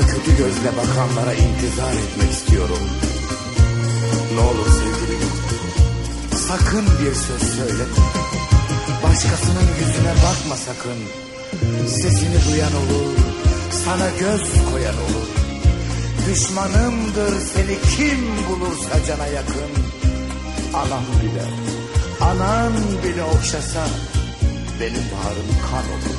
kötü gözle bakanlara intizar etmek istiyorum. Ne olur sevgilim, sakın bir söz söyleme. Başkasının yüzüne bakma sakın. Sesini duyan olur, sana göz koyan olur. Düşmanımdır seni kim bulursa cana yakın. Anam bile, anan beni okşasa benim baharım kan olur.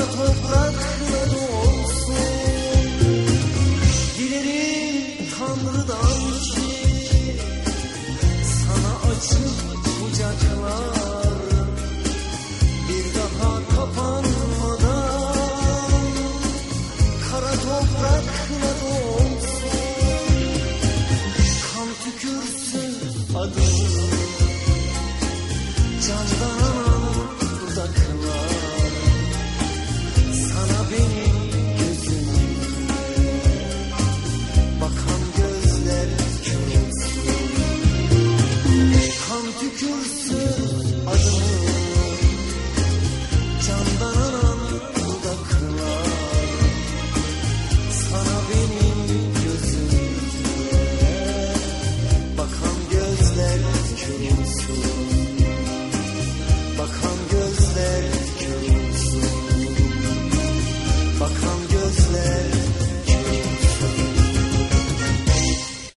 kara toprakla dolsun. Dilerim Tanrı'dan ki sana açık kucaklar